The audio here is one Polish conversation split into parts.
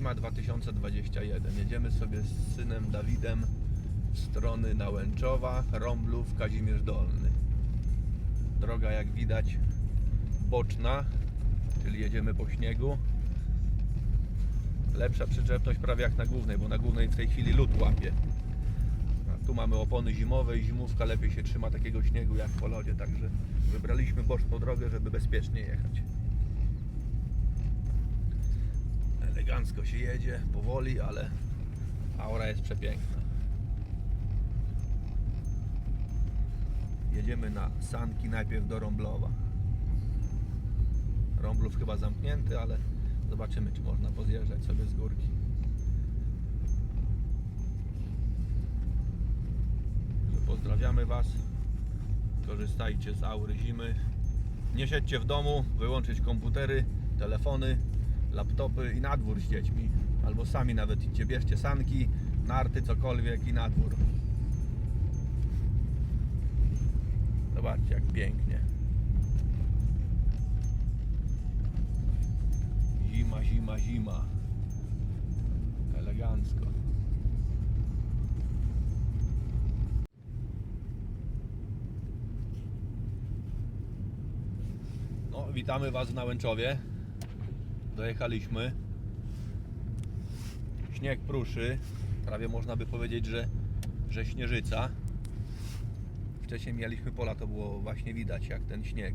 Zima 2021. Jedziemy sobie z synem Dawidem w strony Nałęczowa, Rąblów, Kazimierz Dolny. Droga jak widać boczna, czyli jedziemy po śniegu. Lepsza przyczepność prawie jak na głównej, bo na głównej w tej chwili lód łapie. A tu mamy opony zimowe i zimówka lepiej się trzyma takiego śniegu jak po lodzie, także wybraliśmy boczną drogę, żeby bezpiecznie jechać. Elegancko się jedzie, powoli, ale aura jest przepiękna. Jedziemy na sanki najpierw do Rąblowa. Rąblów chyba zamknięty, ale zobaczymy, czy można pozjeżdżać sobie z górki. Pozdrawiamy Was. Korzystajcie z aury zimy. Nie siedźcie w domu, wyłączyć komputery, telefony, laptopy i na dwór z dziećmi. Albo sami nawet idźcie, bierzcie sanki, narty, cokolwiek i na dwór. Zobaczcie jak pięknie. Zima, zima, zima. Elegancko. No, witamy Was w Nałęczowie. Dojechaliśmy. Śnieg pruszy. Prawie można by powiedzieć, że, że śnieżyca. Wcześniej mieliśmy pola, to było właśnie widać, jak ten śnieg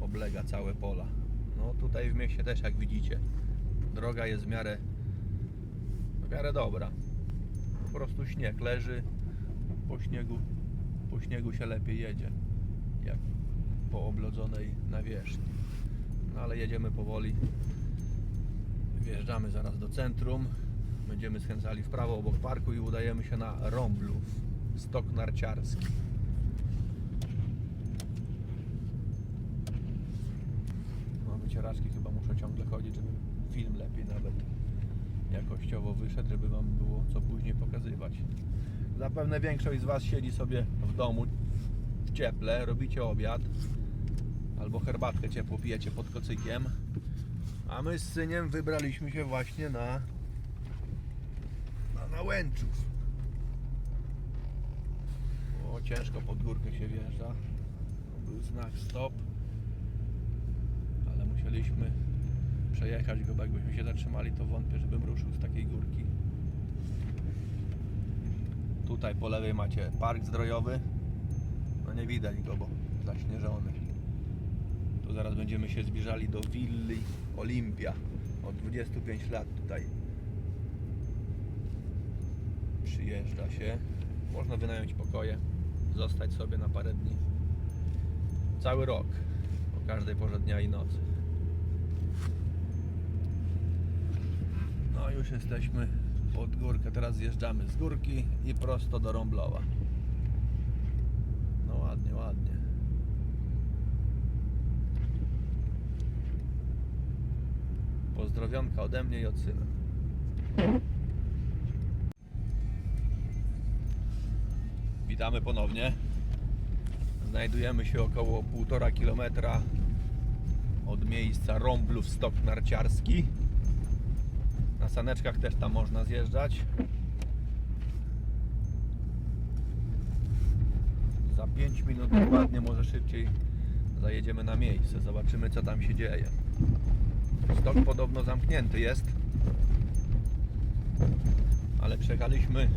oblega całe pola. No tutaj w mieście też, jak widzicie, droga jest w miarę, w miarę dobra. Po prostu śnieg leży, po śniegu, po śniegu się lepiej jedzie, jak po oblodzonej nawierzchni. No ale jedziemy powoli. Wjeżdżamy zaraz do centrum. Będziemy skręcali w prawo obok parku i udajemy się na Rąblów, stok narciarski. No wycieraczki chyba muszę ciągle chodzić, żeby film lepiej nawet jakościowo wyszedł, żeby Wam było co później pokazywać. Zapewne większość z Was siedzi sobie w domu w cieple, robicie obiad albo herbatkę ciepło pijecie pod kocykiem. A my z syniem wybraliśmy się właśnie na na Nałęczów. O, ciężko pod górkę się wjeżdża. Był znak stop. Ale musieliśmy przejechać go, bo jakbyśmy się zatrzymali, to wątpię, żebym ruszył z takiej górki. Tutaj po lewej macie park zdrojowy. No nie widać go, bo zaśnieżony. Tu zaraz będziemy się zbliżali do willi Olimpia. Od 25 lat tutaj przyjeżdża się. Można wynająć pokoje, zostać sobie na parę dni. Cały rok, o każdej porze dnia i nocy. No już jesteśmy pod górkę. Teraz zjeżdżamy z górki i prosto do Rąblowa. No ładnie, ładnie. Pozdrowionka ode mnie i od syna. Witamy ponownie. Znajdujemy się około 1,5 kilometra od miejsca Rąblów Stok Narciarski. Na saneczkach też tam można zjeżdżać. Za 5 minut dokładnie, może szybciej zajedziemy na miejsce. Zobaczymy co tam się dzieje. Stok podobno zamknięty jest. Ale przyjechaliśmy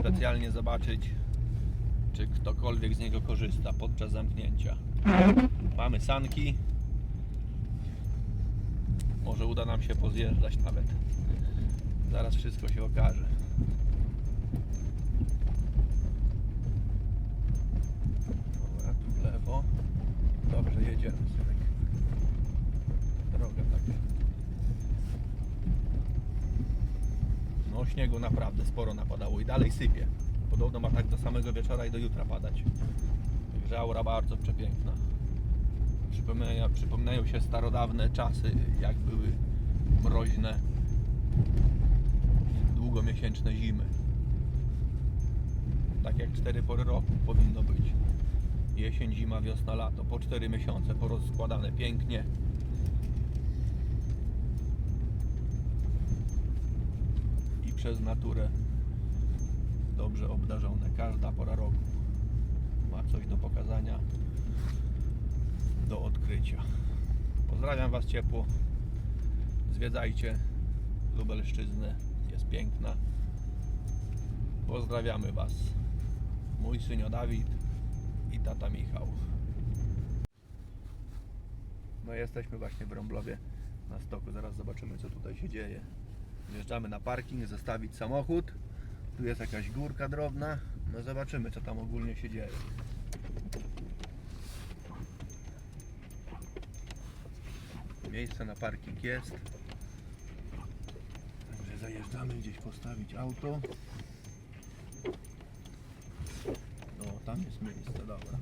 specjalnie zobaczyć, czy ktokolwiek z niego korzysta podczas zamknięcia. Mamy sanki. Może uda nam się pozjeżdżać nawet. Zaraz wszystko się okaże. Dobra, tu w lewo. Dobrze, jedziemy. Synek. Droga tak. No śniegu naprawdę sporo napadało i dalej sypie. Podobno ma tak do samego wieczora i do jutra padać. Także aura bardzo przepiękna. Przypominają, przypominają się starodawne czasy, jak były mroźne, długomiesięczne zimy. Tak jak cztery pory roku powinno być. Jesień, zima, wiosna, lato. Po cztery miesiące porozkładane pięknie. Przez naturę dobrze obdarzone. Każda pora roku ma coś do pokazania, do odkrycia. Pozdrawiam Was ciepło. Zwiedzajcie Lubelszczyznę. Jest piękna. Pozdrawiamy Was. Mój synio Dawid i tata Michał. No jesteśmy właśnie w Rąblowie na stoku. Zaraz zobaczymy co tutaj się dzieje. Wjeżdżamy na parking, zostawić samochód. Tu jest jakaś górka drobna. No zobaczymy co tam ogólnie się dzieje. Miejsce na parking jest. Także zajeżdżamy gdzieś postawić auto. No tam jest miejsce, dobra.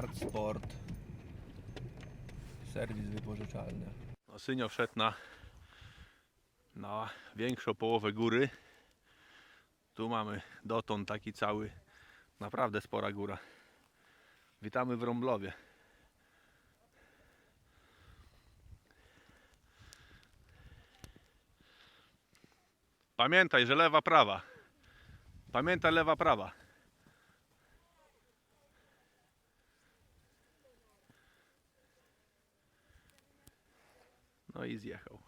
Nard Sport. Serwis wypożyczalny. No, Synio wszedł na, na większą połowę góry. Tu mamy dotąd taki cały, naprawdę spora góra. Witamy w Rąblowie. Pamiętaj, że lewa, prawa. Pamiętaj, lewa, prawa. No i zjechał.